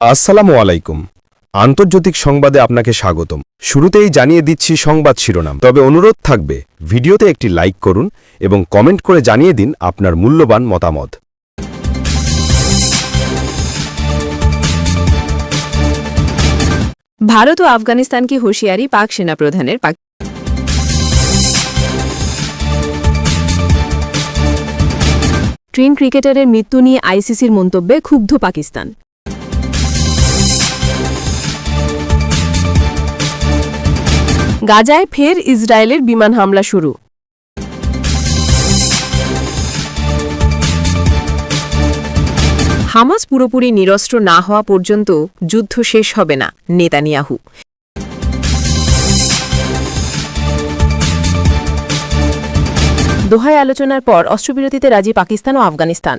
আসসালামু আলাইকুম। আন্তর্জাতিক সংবাদে আপনাকে স্বাগতম। শুরুতেই জানিয়ে দিচ্ছি সংবাদ শিরোনাম। তবে অনুরোধ থাকবে, ভিডিওতে একটি লাইক করুন এবং কমেন্ট করে জানিয়ে দিন আপনার মূল্যবান মতামত। ভারত ও আফগানিস্তানকে হুঁশিয়ারি পাক সেনাপ্রধানের পাক ট্রেন ক্রিকেটারের মৃত্যু নিয়ে আইসিসির মন্তব্যে ক্ষুব্ধ পাকিস্তান। গাজায় ফের ইসরায়েলের বিমান হামলা শুরু। হামাস পুরোপুরি নিরস্ত্র না হওয়া পর্যন্ত যুদ্ধ শেষ হবে না, নেতানিয়াহু। দোহায় আলোচনার পর অস্ত্রবিরতিতে রাজি পাকিস্তান ও আফগানিস্তান।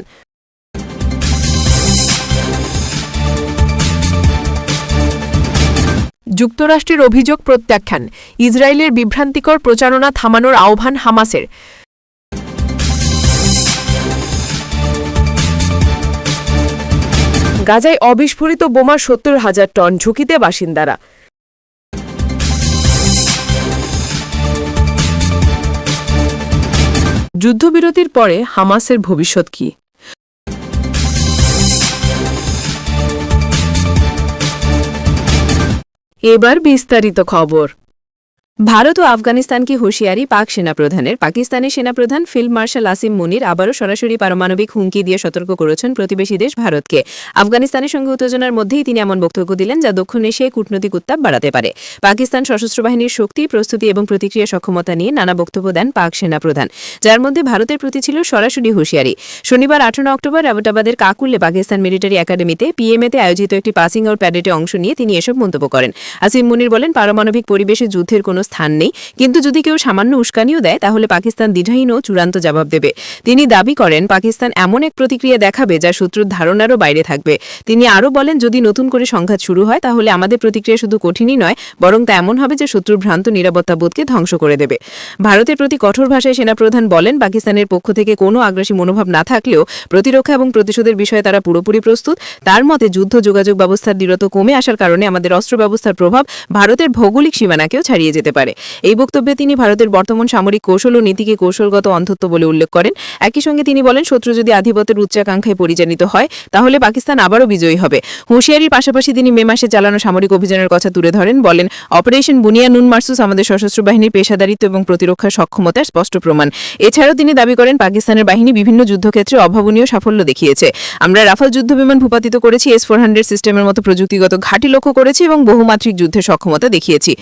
যুক্তরাষ্ট্রের অভিযোগ প্রত্যাখ্যান, ইসরায়েলের বিভ্রান্তিকর প্রচারণা থামানোর আহ্বান হামাসের। গাজায় অবিস্ফোরিত বোমা সত্তর হাজার টন ঝুঁকিতে বাসিন্দারা। যুদ্ধবিরতির পরে হামাসের ভবিষ্যৎ কি? এবার বিস্তারিত খবর। ভারত ও আফগানিস্তানকে হুঁশিয়ারি? পাক সেনাপ্রধানের। পাকিস্তানের সেনাপ্রধান ফিল্ড মার্শাল আসিম মুনির আবারও সরাসরি পারমাণবিক হুমকি দিয়ে সতর্ক করেছেন প্রতিবেশী দেশ ভারতকে। আফগানিস্তানের সঙ্গে উত্তেজনার মধ্যেই তিনি এমন বক্তব্য দিলেন যা দক্ষিণ এশিয়ায় কূটনৈতিক উত্তাপ বাড়াতে পারে। পাকিস্তান সশস্ত্র বাহিনীর শক্তি, প্রস্তুতি এবং প্রতিক্রিয়া সক্ষমতা নিয়ে নানা বক্তব্য দেন পাক সেনাপ্রধান, যার মধ্যে ভারতের প্রতি ছিল সরাসরি হুঁশিয়ারি। শনিবার আঠারো অক্টোবর অ্যাবোটাবাদের কাকুল্লে পাকিস্তান মিলিটারি একাডেমিতে পিএমএতে আয়োজিত একটি পাসিং আউট প্যারেডে অংশ নিয়ে তিনি এসব মন্তব্য করেন। আসিম মুনির বলেন, পারমাণবিক পরিবেশে যুদ্ধের কোনো স্থান নেই। কিন্তু যদি কেউ সামান্য উস্কানিও দেয়, তাহলে পাকিস্তান দ্বিধাহীন ও চূড়ান্ত জবাব দেবে। তিনি দাবি করেন, পাকিস্তান এমন এক প্রতিক্রিয়া দেখাবে যা শত্রুর ধারণারও বাইরে থাকবে। তিনি আরও বলেন, যদি নতুন করে সংঘাত শুরু হয়, তাহলে আমাদের প্রতিক্রিয়া শুধু কঠিনই নয়, বরং তা এমন হবে যে শত্রুর ভ্রান্ত নিরাপত্তাবোধকে ধ্বংস করে দেবে। ভারতের প্রতি কঠোর ভাষায় সেনাপ্রধান বলেন, পাকিস্তানের পক্ষ থেকে কোনো আগ্রাসী মনোভাব না থাকলেও প্রতিরক্ষা এবং প্রতিশোধের বিষয়ে তারা পুরোপুরি প্রস্তুত। তার মতে, যুদ্ধ যোগাযোগ ব্যবস্থার দৃঢ়ত কমে আসার কারণে আমাদের অস্ত্র ব্যবস্থার প্রভাব ভারতের ভৌগোলিক সীমানাকেও ছাড়িয়ে যেতে পারে। এই বক্তব্যে তিনি ভারতের বর্তমান সামরিক কৌশল ও নীতিকে কৌশলগত অন্ধত্ব বলে উল্লেখ করেন। একই সঙ্গে তিনি বলেন, শত্রু যদি আধিপত্যের উচ্চাকাঙ্ক্ষায় পরিচালিত হয়, তাহলে পাকিস্তান আবারও বিজয়ী হবে। হুঁশিয়ারির পাশাপাশি তিনি মে মাসে চালানো সামরিক অভিযানের কথা তুলে ধরেন। বলেন, অপারেশন বুনিয়া নুন মার্সুস আমাদের সশস্ত্র বাহিনীর পেশাদারিত্ব এবং প্রতিরক্ষার সক্ষমতার স্পষ্ট প্রমাণ। এছাড়াও তিনি দাবি করেন, পাকিস্তানের বাহিনী বিভিন্ন যুদ্ধক্ষেত্রে অভাবনীয় সাফল্য দেখিয়েছে। আমরা রাফাল যুদ্ধ বিমান ভূপাতিত করেছি এস ফোর হান্ড্রেড সিস্টেমের মতো প্রযুক্তিগত ঘাঁটি লক্ষ্য করেছি এবং বহুমাত্রিক যুদ্ধের সক্ষমতা দেখিয়েছি।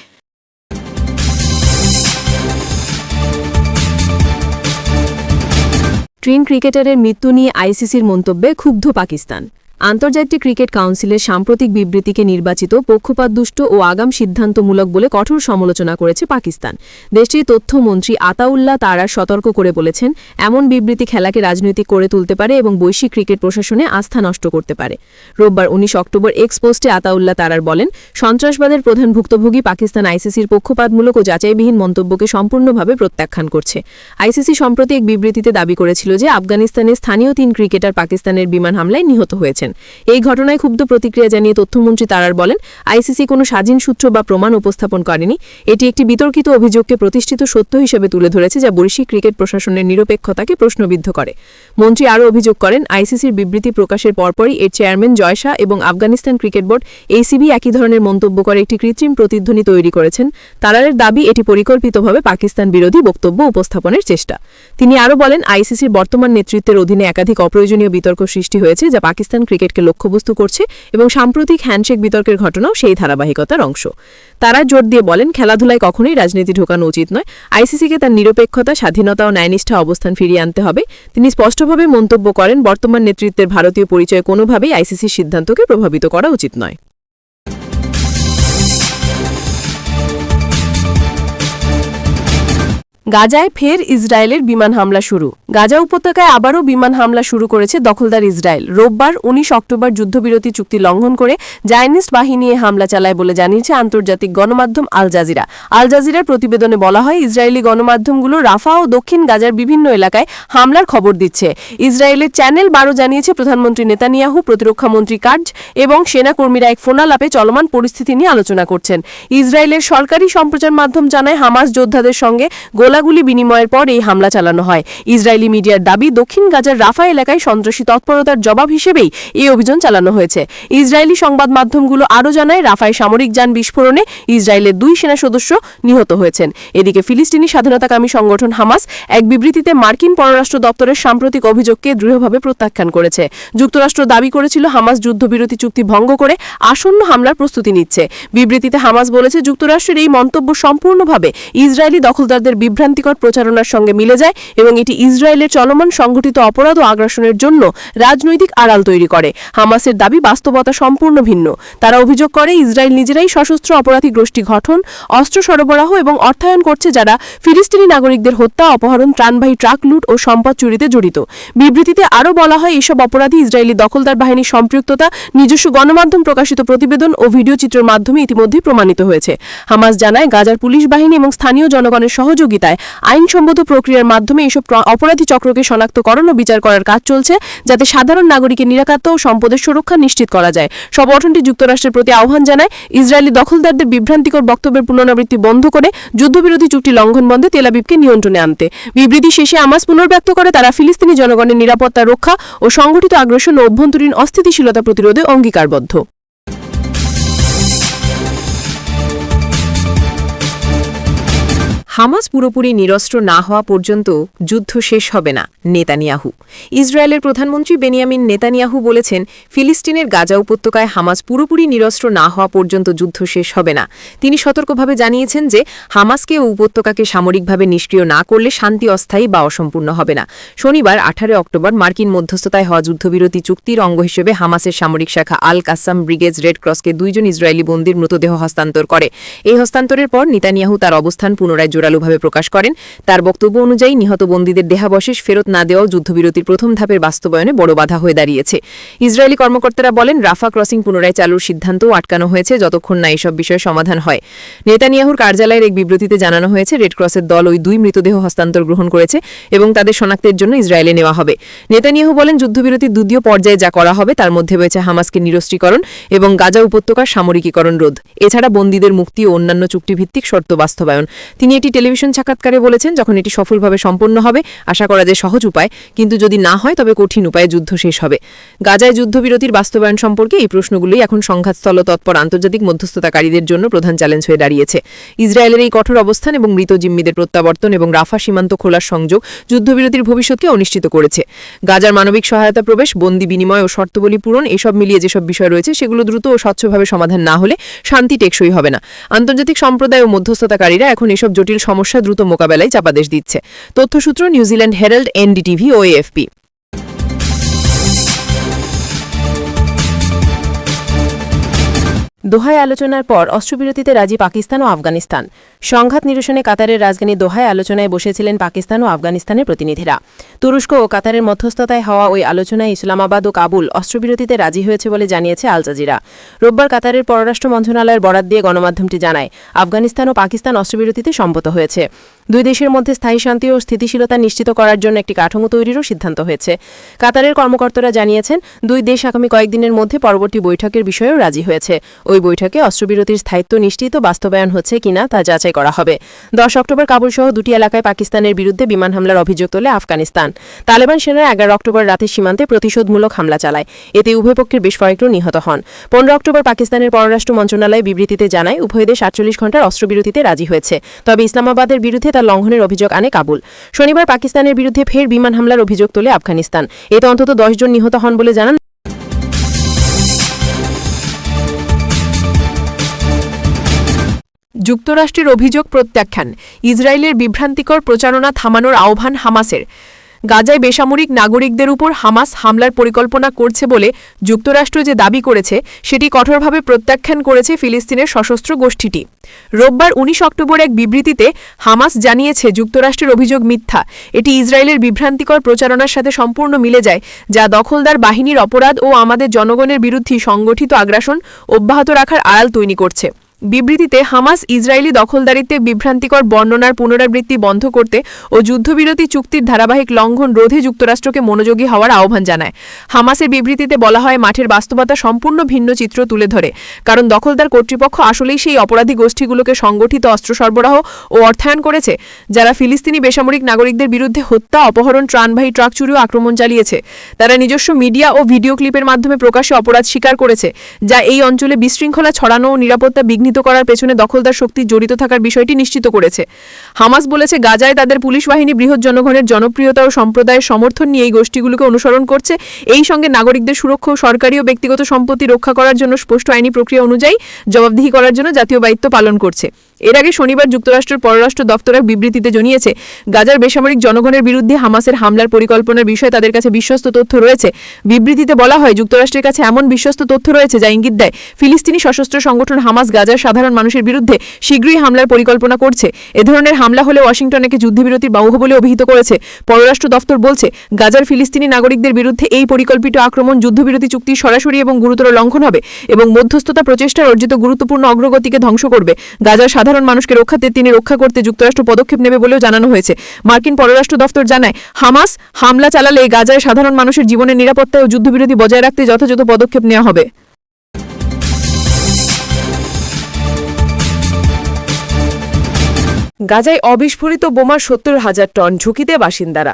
ট্রেন ক্রিকেটারের মৃত্যু নিয়ে আইসিসির মন্তব্যে ক্ষুব্ধ পাকিস্তান। আন্তর্জাতিক ক্রিকেট কাউন্সিলের সাম্প্রতিক বিবৃতিকে নির্বাচিত পক্ষপাতদুষ্ট ও আগাম সিদ্ধান্তমূলক বলে কঠোর সমালোচনা করেছে পাকিস্তান। দেশটির তথ্যমন্ত্রী আতাউল্লাহ তারা সতর্ক করে বলেছেন, এমন বিবৃতি খেলাকে রাজনৈতিক করে তুলতে পারে এবং বৈশ্বিক ক্রিকেট প্রশাসনে আস্থা নষ্ট করতে পারে। রোববার উনিশ অক্টোবর এক্স পোস্টে আতাউল্লাহ তারার বলেন, সন্ত্রাসবাদের প্রধান ভুক্তভোগী পাকিস্তান আইসিসির পক্ষপাতমূলক ও যাচাইবিহীন মন্তব্যকে সম্পূর্ণভাবে প্রত্যাখ্যান করছে। আইসিসি সম্প্রতি এক বিবৃতিতে দাবি করেছিল যে আফগানিস্তানের স্থানীয় তিন ক্রিকেটার পাকিস্তানের বিমান হামলায় নিহত হয়েছেন এই ঘটনায় ক্ষুব্ধ প্রতিক্রিয়া জানিয়ে তথ্যমন্ত্রী তারার বলেন, আইসিসি কোনো স্বাধীন সূত্র বা প্রমাণ উপস্থাপন করেনি। এটি একটি বিতর্কিত অভিযোগকে প্রতিষ্ঠিত সত্য হিসেবে তুলে ধরেছে যা বৈশ্বিক ক্রিকেট প্রশাসনের নিরপেক্ষতাকে প্রশ্নবিদ্ধ করে। মন্ত্রী আরও অভিযোগ করেন, আইসিসির বিবৃতি প্রকাশের পরপরই এর চেয়ারম্যান জয় শাহ এবং আফগানিস্তান ক্রিকেট বোর্ড এসিবি একই ধরনের মন্তব্য করে একটি কৃত্রিম প্রতিধ্বনি তৈরি করেছেন। তারারের দাবি, এটি পরিকল্পিতভাবে পাকিস্তান বিরোধী বক্তব্য উপস্থাপনের চেষ্টা। তিনি আরও বলেন, আইসিসির বর্তমান নেতৃত্বের অধীনে একাধিক অপ্রয়োজনীয় বিতর্ক সৃষ্টি হয়েছে যা পাকিস্তান ক্রিকেটকে লক্ষ্যবস্তু করছে এবং সাম্প্রতিক হ্যান্ডশেক বিতর্কের ঘটনাও সেই ধারাবাহিকতার অংশ। তারা জোর দিয়ে বলেন, খেলাধুলায় কখনোই রাজনীতি ঢোকানো উচিত নয়। আইসিসিকে তার নিরপেক্ষতা, স্বাধীনতা ও ন্যায়নিষ্ঠা অবস্থান ফিরিয়ে আনতে হবে। তিনি স্পষ্টভাবে মন্তব্য করেন, বর্তমান নেতৃত্বের ভারতীয় পরিচয় কোনোভাবেই আইসিসির সিদ্ধান্তকে প্রভাবিত করা উচিত নয়। গাজায় ফের ইসরায়েলের বিমান হামলা শুরু। গাজা উপত্যকায় আবারও বিমান হামলা শুরু করেছে দখলদার ইসরায়েল। রোববার উনিশ অক্টোবর যুদ্ধবিরতি চুক্তি লঙ্ঘন করে জায়নিস্ট বাহিনী হামলা চালায় বলে জানিয়েছে আন্তর্জাতিক গণমাধ্যম আল জাজিরা। আল জাজিরার প্রতিবেদনে বলা হয়, ইসরায়েলি গণমাধ্যমগুলো রাফা ও দক্ষিণ গাজার বিভিন্ন এলাকায় হামলার খবর দিচ্ছে। ইসরায়েলের চ্যানেল বারো জানিয়েছে, প্রধানমন্ত্রী নেতানিয়াহু প্রতিরক্ষামন্ত্রী কাজ এবং সেনাকর্মীরা এক ফোনালাপে চলমান পরিস্থিতি নিয়ে আলোচনা করছেন। ইসরায়েলের সরকারি সম্প্রচার মাধ্যম জানায়, হামাস যোদ্ধাদের সঙ্গে গোলাগুলি বিনিময়ের পর এই হামলা চালানো হয়। ইসরায়েলি মিডিয়ার দাবি, দক্ষিণ গাজার রাফা এলাকায় সন্ত্রাসী তৎপরতার জবাব হিসেবেই এই অভিযান চালানো হয়েছে। ইসরায়েলি সংবাদ মাধ্যমগুলো আরও জানায়, রাফায় সামরিক যান বিস্ফোরণে ইসরায়েলের দুই সেনা সদস্য নিহত হয়েছেন। এদিকে ফিলিস্তিনি স্বাধীনতাকামী সংগঠন হামাস এক বিবৃতিতে মার্কিন পররাষ্ট্র দপ্তরের সাম্প্রতিক অভিযোগকে দৃঢ়ভাবে প্রত্যাখ্যান করেছে। যুক্তরাষ্ট্র দাবি করেছিল, হামাস যুদ্ধবিরতি চুক্তি ভঙ্গ করে আসন্ন হামলার প্রস্তুতি নিচ্ছে। বিবৃতিতে হামাস বলেছে, যুক্তরাষ্ট্রের এই মন্তব্য সম্পূর্ণভাবে ইসরায়েলি দখলদারদের বিভ্রান্তিকর প্রচারণার সঙ্গে মিলে যায় এবং এটি ইসরায়েলের চলমান সংগঠিত অপরাধ ও আগ্রাসনের জন্য রাজনৈতিক আড়াল তৈরি করে। হামাসের দাবি বাস্তবতা সম্পূর্ণ ভিন্ন। তারা অভিযোগ করে, ইসরায়েল নিজেরাই সশস্ত্র অপরাধী গোষ্ঠী গঠন, অস্ত্র সরবরাহ এবং অর্থায়ন করছে যারা ফিলিস্তিনি নাগরিকদের হত্যা, অপহরণ, ত্রাণবাহী ট্রাক লুট ও সম্পদ চুরিতে জড়িত। বিবৃতিতে আরও বলা হয়, এসব অপরাধী ইসরায়েলি দখলদার বাহিনীর সম্পৃক্ততা, নিজস্ব গণমাধ্যম প্রকাশিত প্রতিবেদন ও ভিডিও চিত্রের মাধ্যমে ইতিমধ্যেই প্রমাণিত হয়েছে। হামাস জানায়, গাজার পুলিশ বাহিনী এবং স্থানীয় জনগণের সহযোগিতায় আইনসম্মত প্রক্রিয়ার মাধ্যমে এসব অপরাধী চক্রকে শনাক্তকরণ ও বিচার করার কাজ চলছে, যাতে সাধারণ নাগরিকের নিরাপত্তা ও সম্পদের সুরক্ষা নিশ্চিত করা যায়। সংগঠনটি যুক্তরাষ্ট্রের প্রতি আহ্বান জানায়, ইসরায়েলি দখলদারদের বিভ্রান্তিকর বক্তব্যের পুনরাবৃত্তি বন্ধ করে যুদ্ধবিরোধী চুক্তি লঙ্ঘন বন্ধে তেলাবিবকে নিয়ন্ত্রণে আনতে। বিবৃতি শেষে আমাস পুনর্ব্যক্ত করে, তারা ফিলিস্তিনি জনগণের নিরাপত্তা, রক্ষা ও সংগঠিত আগ্রাসন ও অভ্যন্তরীণ অস্থিতিশীলতা প্রতিরোধে অঙ্গীকারবদ্ধ। হামাস পুরোপুরি নিরস্ত্র না হওয়া পর্যন্ত যুদ্ধ শেষ হবে না, নেতানিয়াহু। ইসরায়েলের প্রধানমন্ত্রী বেনিয়ামিন নেতানিয়াহু বলেছেন, ফিলিস্তিনের গাজা উপত্যকায় হামাস পুরোপুরি নিরস্ত্র না হওয়া পর্যন্ত যুদ্ধ শেষ হবে না। তিনি সতর্কভাবে জানিয়েছেন যে, হামাসকে ও উপত্যকাকে সামরিকভাবে নিষ্ক্রিয় না করলে শান্তি অস্থায়ী বা অসম্পূর্ণ হবে না। শনিবার, আঠারো অক্টোবর, মার্কিন মধ্যস্থতায় হওয়া যুদ্ধবিরতি চুক্তির অঙ্গ হিসেবে হামাসের সামরিক শাখা আল কাসাম ব্রিগেজ রেড ক্রসকে দুইজন ইসরায়েলি বন্দির মৃতদেহ হস্তান্তর করে। এই হস্তান্তরের পর নেতানিয়াহু তার অবস্থান পুনরায় জোরালোভাবে প্রকাশ করেন। তার বক্তব্য অনুযায়ী নিহত বন্দীদের দেহাবশেষ ফেরত না দেওয়াও যুদ্ধবিরতির প্রথম ধাপের বাস্তবায়নে বড় বাধা হয়ে দাঁড়িয়েছে। ইসরায়েলি কর্মকর্তারা বলেন, রাফা ক্রসিং পুনরায় চালুর সিদ্ধান্তও আটকানো হয়েছে যতক্ষণ না এসব বিষয়ে সমাধান হয়। নেতানিয়াহুর কার্যালয়ের এক বিবৃতিতে জানানো হয়েছে, রেড ক্রসের দল ওই দুই মৃতদেহ হস্তান্তর গ্রহণ করেছে এবং তাদের শনাক্তের জন্য ইসরায়েলে নেওয়া হবে। নেতানিয়াহু বলেন, যুদ্ধবিরতির দ্বিতীয় পর্যায়ে যা করা হবে তার মধ্যে রয়েছে হামাসকে নিরস্ত্রীকরণ এবং গাজা উপত্যকার সামরিকীকরণ রোধ। এছাড়া বন্দীদের মুক্তি ও অন্যান্য চুক্তিভিত্তিক শর্ত বাস্তবায়ন। তিনি এটি টেলিভিশন সাক্ষাৎকারে বলেছেন, যখন এটি সফলভাবে সম্পন্ন হবে, আশা করা যায় সহজ উপায়। কিন্তু যদি না হয়, তবে কঠিন উপায়ে যুদ্ধ শেষ হবে। গাজায় যুদ্ধবিরতির বাস্তবায়ন সম্পর্কে এই প্রশ্নগুলোই এখন সংঘাতস্থল তৎপর আন্তর্জাতিক মধ্যস্থতাকারীদের জন্য প্রধান চ্যালেঞ্জ হয়ে দাঁড়িয়েছে। ইসরায়েলের এই কঠোর অবস্থান এবং মৃত জিম্মিদের প্রত্যাবর্তন এবং রাফা সীমান্ত খোলার সংযোগ যুদ্ধবিরতির ভবিষ্যৎকে অনিশ্চিত করেছে। গাজার মানবিক সহায়তা প্রবেশ, বন্দি বিনিময় ও শর্তবলী পূরণ, এসব মিলিয়ে যেসব বিষয় রয়েছে, সেগুলো দ্রুত ও স্বচ্ছভাবে সমাধান না হলে শান্তি টেকসই হবে না। আন্তর্জাতিক সম্প্রদায় ও মধ্যস্থতাকারীরা এখন এসব জটিল সমস্যা দ্রুত মোকাবেলায় চাপাদেশ দিচ্ছে। তথ্যসূত্র নিউজিল্যান্ড হেরাল্ড এনডিটিভি ও এএফপি। দোহায় আলোচনার পর অস্ত্রবিরতিতে রাজি পাকিস্তান ও আফগানিস্তান। সংঘাত নিরসনে কাতারের রাজধানী দোহায় আলোচনায় বসেছিলেন পাকিস্তান ও আফগানিস্তানের প্রতিনিধিরা। তুরস্ক ও কাতারের মধ্যস্থতায় হওয়া ওই আলোচনায় ইসলামাবাদ ও কাবুল অস্ত্রবিরতিতে রাজি হয়েছে বলে জানিয়েছে আল জাজিরা। রোববার কাতারের পররাষ্ট্র মন্ত্রণালয়ের বরাত দিয়ে গণমাধ্যমটি জানায়, আফগানিস্তান ও পাকিস্তান অস্ত্রবিরতিতে সম্মত হয়েছে। দুই দেশের মধ্যে স্থায়ী শান্তি ও স্থিতিশীলতা নিশ্চিত করার জন্য একটি কাঠামো তৈরিরও সিদ্ধান্ত হয়েছে। কাতারের কর্মকর্তারা জানিয়েছেন, দুই দেশ আগামী কয়েকদিনের মধ্যে পরবর্তী বৈঠকের বিষয়েও রাজি হয়েছে। ওই বৈঠকে অস্ত্রবিরতির স্থায়িত্ব নিশ্চিত বাস্তবায়ন হচ্ছে কিনা তা যাচাই করা হবে। দশ অক্টোবর কাবুল সহ দুটি এলাকায় পাকিস্তানের বিরুদ্ধে বিমান হামলার অভিযোগ তোলে আফগানিস্তান। তালেবান সেনারা এগারো অক্টোবর রাতে সীমান্তে প্রতিশোধমূলক হামলা চালায়। এতে উভয় পক্ষের বেশ কয়েকজন নিহত হন। পনেরো অক্টোবর পাকিস্তানের পররাষ্ট্র মন্ত্রণালয় বিবৃতিতে জানায়, উভয় দেশ আটচল্লিশ ঘণ্টার অস্ত্রবিরতিতে রাজি হয়েছে। তবে ইসলামাবাদের বিরুদ্ধে তার লঙ্ঘনের অভিযোগ আনে কাবুল। শনিবার পাকিস্তানের বিরুদ্ধে ফের বিমান হামলার অভিযোগ তোলে আফগানিস্তান। এতে অন্তত দশ জন নিহত হন বলে জানান যুক্তরাষ্ট্রের অভিযোগ প্রত্যাখ্যান। ইসরায়েলের বিভ্রান্তিকর প্রচারণা থামানোর আহ্বান হামাসের। গাজায় বেসামরিক নাগরিকদের উপর হামাস হামলার পরিকল্পনা করছে বলে যুক্তরাষ্ট্র যে দাবি করেছে, সেটি কঠোরভাবে প্রত্যাখ্যান করেছে ফিলিস্তিনের সশস্ত্র গোষ্ঠীটি। রোববার উনিশ অক্টোবর এক বিবৃতিতে হামাস জানিয়েছে, যুক্তরাষ্ট্রের অভিযোগ মিথ্যা। এটি ইসরায়েলের বিভ্রান্তিকর প্রচারণার সাথে সম্পূর্ণ মিলে যায়, যা দখলদার বাহিনীর অপরাধ ও আমাদের জনগণের বিরুদ্ধে সংগঠিত আগ্রাসন অব্যাহত রাখার আড়াল তৈরি করছে। বিবৃতিতে হামাস ইসরায়েলি দখলদারিত্বে বিভ্রান্তিকর বর্ণনার পুনরাবৃত্তি বন্ধ করতে ও যুদ্ধবিরতি চুক্তির ধারাবাহিক লঙ্ঘন রোধে যুক্তরাষ্ট্রকে মনোযোগী হওয়ার আহ্বান জানায়। হামাসের বিবৃতিতে বলা হয়, মাঠের বাস্তবতা সম্পূর্ণ ভিন্ন চিত্র তুলে ধরে, কারণ দখলদার কর্তৃপক্ষ আসলেই সেই অপরাধী গোষ্ঠীগুলোকে সংগঠিত অস্ত্র সরবরাহ ও অর্থায়ন করেছে, যারা ফিলিস্তিনি বেসামরিক নাগরিকদের বিরুদ্ধে হত্যা, অপহরণ, ত্রাণবাহী ট্রাক চুরি ও আক্রমণ চালিয়েছে। তারা নিজস্ব মিডিয়া ও ভিডিও ক্লিপের মাধ্যমে প্রকাশ্যে অপরাধ স্বীকার করেছে, যা এই অঞ্চলে বিশৃঙ্খলা ছড়ানো ও নিরাপত্তা বিঘ্নিত করার পেছনে দখলদার শক্তি জড়িত থাকার বিষয়টি নিশ্চিত করেছে। হামাস বলেছে, গাজায় তাদের পুলিশ বাহিনী বৃহৎ জনগণের জনপ্রিয়তা ও সম্প্রদায়ের সমর্থন নিয়ে এই গোষ্ঠীগুলোকে অনুসরণ করছে। এই সঙ্গে নাগরিকদের সুরক্ষা ও সরকারি ও ব্যক্তিগত সম্পত্তি রক্ষা করার জন্য স্পষ্ট আইনি প্রক্রিয়া অনুযায়ী জবাবদিহি করার জন্য জাতীয় দায়িত্ব পালন করছে। এর আগে শনিবার যুক্তরাষ্ট্রের পররাষ্ট্র দপ্তর এক বিবৃতিতে জানিয়েছে, গাজার বেসামরিক জনগণের বিরুদ্ধে হামাসের হামলার পরিকল্পনার বিষয়ে তাদের কাছে বিশ্বস্ত তথ্য রয়েছে। বিবৃতিতে বলা হয়, যুক্তরাষ্ট্রের কাছে এমন বিশ্বস্ত তথ্য রয়েছে যা ইঙ্গিত দেয়, ফিলিস্তিনি সশস্ত্র সংগঠন হামাস গাজার সাধারণ মানুষের বিরুদ্ধে শীঘ্রই হামলার পরিকল্পনা করছে। এ ধরনের হামলা হলে ওয়াশিংটনকে যুদ্ধবিরতির বাহু বলে অভিহিত করেছে। পররাষ্ট্র দপ্তর বলছে, গাজার ফিলিস্তিনি নাগরিকদের বিরুদ্ধে এই পরিকল্পিত আক্রমণ, যুদ্ধবিরতি চুক্তির সরাসরি এবং গুরুতর লঙ্ঘন হবে এবং মধ্যস্থতা প্রচেষ্টার অর্জিত গুরুত্বপূর্ণ অগ্রগতিকে ধ্বংস করবে। গাজার সাধারণ মানুষকে রক্ষাতে তিনি রক্ষা করতে যুক্তরাষ্ট্র পদক্ষেপ নেবে বলেও জানানো হয়েছে। মার্কিন পররাষ্ট্র দপ্তর জানায়, হামাস হামলা চালালে গাজায় সাধারণ মানুষের জীবনের নিরাপত্তা ও যুদ্ধবিরতি বজায় রাখতে যথাযথ পদক্ষেপ নেওয়া হবে। গাজায় অবিস্ফোরিত বোমা সত্তর হাজার টন ঝুঁকিতে বাসিন্দারা।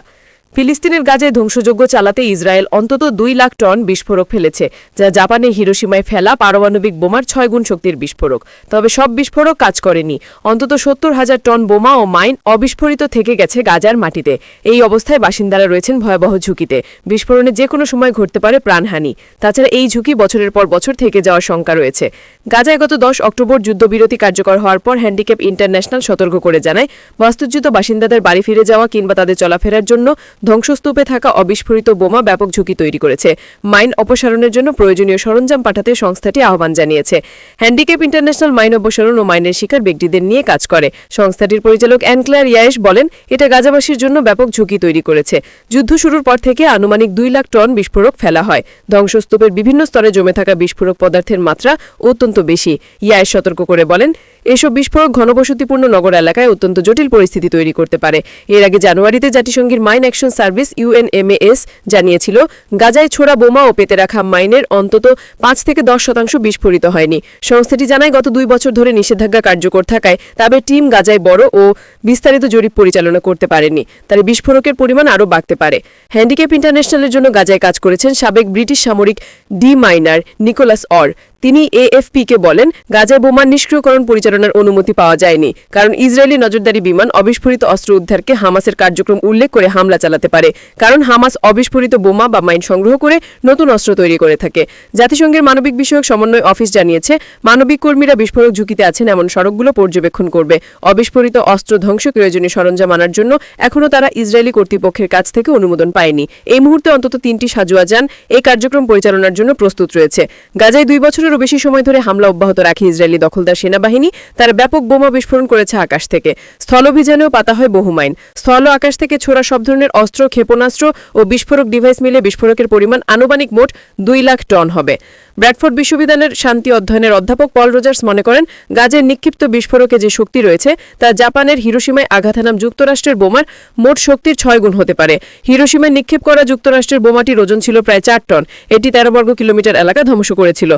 ফিলিস্তিনের গাজায় ধ্বংসযজ্ঞ চালাতে ইসরায়েল অন্তত দুই লাখ টন বিস্ফোরক ফেলেছে, যা জাপানে হিরোসীমায় ফেলা পারমাণবিক বোমার ছয় গুণ শক্তির বিস্ফোরক। তবে সব বিস্ফোরক কাজ করেনি। অন্তত সত্তর হাজার টন বোমা ও মাইন অবিস্ফোরিত থেকে গেছে গাজার মাটিতে। এই অবস্থায় বাসিন্দারা রয়েছেন ভয়াবহ ঝুঁকিতে। বিস্ফোরণে যে কোনো সময় ঘটতে পারে প্রাণহানি। তাছাড়া এই ঝুঁকি বছরের পর বছর থেকে যাওয়ার শঙ্কা রয়েছে। গাজায় গত দশ অক্টোবর যুদ্ধবিরতি কার্যকর হওয়ার পর হ্যান্ডিক্যাপ ইন্টারন্যাশনাল সতর্ক করে জানায়, বাস্তুচ্যুত বাসিন্দাদের বাড়ি ফিরে যাওয়া কিংবা তাদের চলাফেরার জন্য ধ্বংসস্তূপে থাকা অবিস্ফোরিত বোমা ব্যাপক ঝুঁকি তৈরি করেছে। মাইন অপসারণের জন্য প্রয়োজনীয় সরঞ্জাম পাঠাতে সংস্থাটি আহ্বান জানিয়েছে। হ্যান্ডিক্যাপ ইন্টারন্যাশনাল মাইন অপসারণ ও মাইনের শিকার ব্যক্তিদের নিয়ে কাজ করে। সংস্থাটির পরিচালক অ্যানক্লার ইয়ায়েশ বলেন, এটা গাজাবাসীর জন্য ব্যাপক ঝুঁকি তৈরি করেছে। যুদ্ধ শুরুর পর থেকে আনুমানিক দুই লাখ টন বিস্ফোরক ফেলা হয়। ধ্বংসস্তূপের বিভিন্ন স্তরে জমে থাকা বিস্ফোরক পদার্থের মাত্রা অত্যন্ত বেশি। ইয়ায়েশ সতর্ক করে বলেন এসব বিস্ফোরক ঘনবসতিপূর্ণ নগর এলাকায় অত্যন্ত জটিল পরিস্থিতি তৈরি করতে পারে। এর আগে জানুয়ারিতে জাতিসংঘের মাইন অ্যাকশন সার্ভিস ইউএনএমএএস জানিয়েছিল, গাজায় ছোড়া বোমা ও পেতে রাখা মাইনের অন্তত পাঁচ থেকে দশ শতাংশ বিস্ফোরিত হয়নি। সংস্থাটি জানায়, গত দুই বছর ধরে নিষেধাজ্ঞা কার্যকর থাকায় তাদের টিম গাজায় বড় ও বিস্তারিত জরিপ পরিচালনা করতে পারেনি। তার বিস্ফোরকের পরিমাণ আরও বাড়তে পারে। হ্যান্ডিক্যাপ ইন্টারন্যাশনালের জন্য গাজায় কাজ করেছেন সাবেক ব্রিটিশ সামরিক ডি মাইনার নিকোলাস অর। তিনি এএফপিকে বলেন, গাজায় বোমা নিষ্ক্রিয়করণ পরিচালনার অনুমতি পাওয়া যায়নি, কারণ ইসরায়েলি নজরদারি বিমান অবিস্ফোরিত অস্ত্র উদ্ধারকে হামাসের কার্যক্রম উল্লেখ করে হামলা চালাতে পারে, কারণ হামাস অবিস্ফোরিত বোমা বা মাইন সংগ্রহ করে নতুন অস্ত্র তৈরি করে থাকে। জাতিসংঘের মানবিক বিষয়ক সমন্বয় অফিস জানিয়েছে, মানবিক কর্মীরা বিস্ফোরক ঝুঁকিতে আছেন এমন সড়কগুলো পর্যবেক্ষণ করবে। অবিস্ফোরিত অস্ত্র ধ্বংস প্রয়োজনীয় সরঞ্জাম আনার জন্য এখনও তারা ইসরায়েলি কর্তৃপক্ষের কাছ থেকে অনুমোদন পায়নি। এই মুহূর্তে অন্তত তিনটি সাজুয়া যান। এই কার্যক্রম পরিচালনার জন্য প্রস্তুত রয়েছে। গাজায় দুই বছরেরও বেশি সময় ধরে হামলা অব্যাহত রাখে ইসরায়েলি দখলদার সেনাবাহিনী। তারা ব্যাপক বোমা বিস্ফোরণ করেছে আকাশ থেকে। স্থলভিযানেও পাতা হয় বহু মাইন স্থল আকাশ থেকে ছোড়া সব ধরনের অস্ত্র, ক্ষেপণাস্ত্র ও বিস্ফোরক ডিভাইস মিলে বিস্ফোরকের পরিমাণ আনুমানিক মোট দুই লাখ টন হবে। ব্র্যাডফোর্ড বিশ্ববিদ্যালয়ের শান্তি অধ্যয়নের অধ্যাপক পল রোজার্স মনে করেন, গাজের নিক্ষিপ্ত বিস্ফোরকে যে শক্তি রয়েছে, তা জাপানের হিরোসীমায় আঘাত হানাম যুক্তরাষ্ট্রের বোমার মোট শক্তির ছয় গুণ হতে পারে। হিরোসীমায় নিক্ষেপ করা যুক্তরাষ্ট্রের বোমাটির ওজন ছিল প্রায় চার টন। এটি তেরো বর্গ কিলোমিটার এলাকা ধ্বংস করেছিল।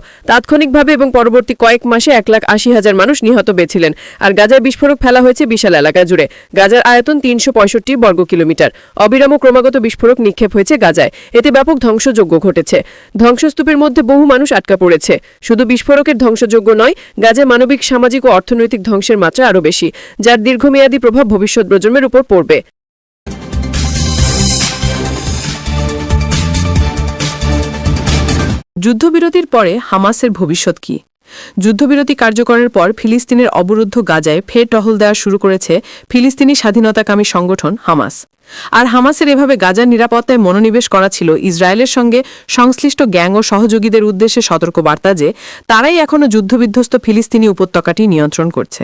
তাৎক্ষণিকভাবে এবং পরবর্তী কয়েক মাসে এক লাখ আশি হাজার মানুষ নিহত বেছিলেন আর গাজার বিস্ফোরক ফেলা হয়েছে বিশাল এলাকা জুড়ে। গাজার আয়তন তিনশো পঁয়ষট্টি বর্গ কিলোমিটার। অবিরাম ক্রমাগত বিস্ফোরক নিক্ষেপ হয়েছে গাজায়। এতে ব্যাপক ধ্বংসযজ্ঞ ঘটেছে। ধ্বংসস্তূপের মধ্যে বহু মানুষ আটকা পড়েছে। শুধু বিস্ফোরকের ধ্বংসযোগ্য নয় গাজে মানবিক, সামাজিক ও অর্থনৈতিক ধ্বংসের মাত্রা আরও বেশি, যার দীর্ঘমেয়াদী প্রভাব ভবিষ্যৎ প্রজন্মের উপর পড়বে। যুদ্ধবিরতির পরে হামাসের ভবিষ্যৎ কি? যুদ্ধবিরতি কার্যকরের পর ফিলিস্তিনের অবরুদ্ধ গাজায় ফের টহল দেওয়া শুরু করেছে ফিলিস্তিনি স্বাধীনতাকামী সংগঠন হামাস। আর হামাসের এভাবে গাজার নিরাপত্তায় মনোনিবেশ করা ছিল ইসরায়েলের সঙ্গে সংশ্লিষ্ট গ্যাং ও সহযোগীদের উদ্দেশ্যে সতর্কবার্তা যে, তারাই এখনও যুদ্ধবিধ্বস্ত ফিলিস্তিনি উপত্যকাটি নিয়ন্ত্রণ করছে।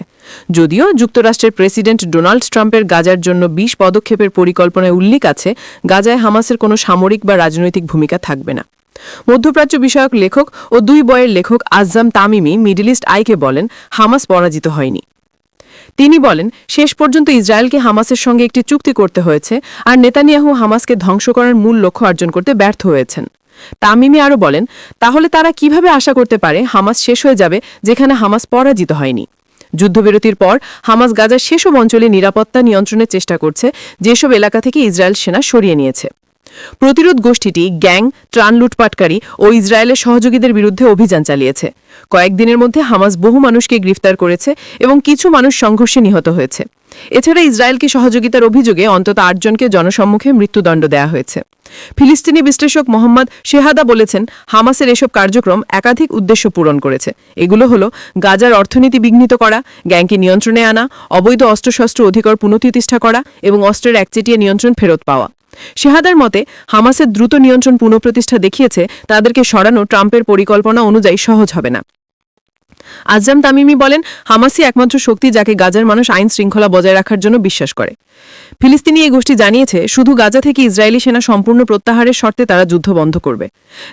যদিও যুক্তরাষ্ট্রের প্রেসিডেন্ট ডোনাল্ড ট্রাম্পের গাজার জন্য বিশ পদক্ষেপের পরিকল্পনায় উল্লেখ আছে, গাজায় হামাসের কোনো সামরিক বা রাজনৈতিক ভূমিকা থাকবে না। মধ্যপ্রাচ্য বিষয়ক লেখক ও দুই বইয়ের লেখক আজজাম তামিমি মিডল ইস্ট আইকে বলেন, হামাস পরাজিত হয়নি। তিনি বলেন, শেষ পর্যন্ত ইসরায়েলকে হামাসের সঙ্গে একটি চুক্তি করতে হয়েছে আর নেতানিয়াহু হামাসকে ধ্বংস করার মূল লক্ষ্য অর্জন করতে ব্যর্থ হয়েছেন। তামিমি আরও বলেন, তাহলে তারা কীভাবে আশা করতে পারে হামাস শেষ হয়ে যাবে যেখানে হামাস পরাজিত হয়নি? যুদ্ধবিরতির পর হামাস গাজার সেসব অঞ্চলে নিরাপত্তা নিয়ন্ত্রণের চেষ্টা করছে, যেসব এলাকা থেকে ইসরায়েল সেনা সরিয়ে নিয়েছে। প্রতিরোধ গোষ্ঠীটি গ্যাং, ত্রাণ লুটপাটকারী ও ইসরায়েলের সহযোগীদের বিরুদ্ধে অভিযান চালিয়েছে। কয়েকদিনের মধ্যে হামাস বহু মানুষকে গ্রেফতার করেছে এবং কিছু মানুষ সংঘর্ষে নিহত হয়েছে। এছাড়া ইসরায়েলকে সহযোগিতার অভিযোগে অন্তত আটজনকে জনসম্মুখে মৃত্যুদণ্ড দেওয়া হয়েছে। ফিলিস্তিনি বিশ্লেষক মোহাম্মদ শেহাদা বলেছেন, হামাসের এসব কার্যক্রম একাধিক উদ্দেশ্য পূরণ করেছে। এগুলো হলো গাজার অর্থনীতি বিঘ্নিত করা, গ্যাংকে নিয়ন্ত্রণে আনা, অবৈধ অস্ত্রশস্ত্র অধিকার পুনঃপ্রতিষ্ঠা করা এবং অস্ত্রের একচেটিয়া নিয়ন্ত্রণ ফেরত পাওয়া। শেহাদার মতে, হামাসের দ্রুত নিয়ন্ত্রণ পুনঃপ্রতিষ্ঠা দেখিয়েছে, তাদেরকে সরানো ট্রাম্পের পরিকল্পনা অনুযায়ী সহজ হবে না। আজম তামিমি বলেন, হামাসই একমাত্র শক্তি যাকে গাজার মানুষ আইন শৃঙ্খলা বজায় রাখার জন্য বিশ্বাস করে। ফিলিস্তিনি এই গোষ্ঠী জানিয়েছে, শুধু গাজা থেকে ইসরায়েলি সেনা সম্পূর্ণ প্রত্যাহারের শর্তে তারা যুদ্ধ বন্ধ করবে।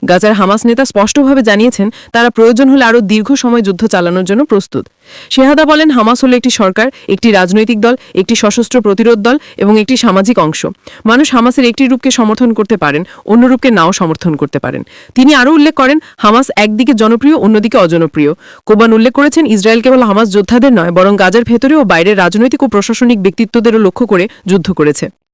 গাজার হামাস নেতা স্পষ্টভাবে জানিয়েছেন, তারা প্রয়োজন হলে আরও দীর্ঘ সময় যুদ্ধ চালানোর জন্য প্রস্তুত। শেহাদা বলেন, হামাস হলো একটি সরকার, একটি রাজনৈতিক দল, একটি সশস্ত্র প্রতিরোধ দল এবং একটি সামাজিক অংশ। মানুষ হামাসের একটি রূপকে সমর্থন করতে পারেন, অন্য রূপকে নাও সমর্থন করতে পারেন। তিনি আরও উল্লেখ করেন, হামাস একদিকে জনপ্রিয়, অন্যদিকে অজনপ্রিয়। কোবান উল্লেখ করেছেন, ইসরায়েল কেবল হামাস যোদ্ধাদের নয়, বরং গাজার ভেতরে ও বাইরের রাজনৈতিক ও প্রশাসনিক ব্যক্তিত্বদেরও লক্ষ্য করে যুদ্ধ করেছে।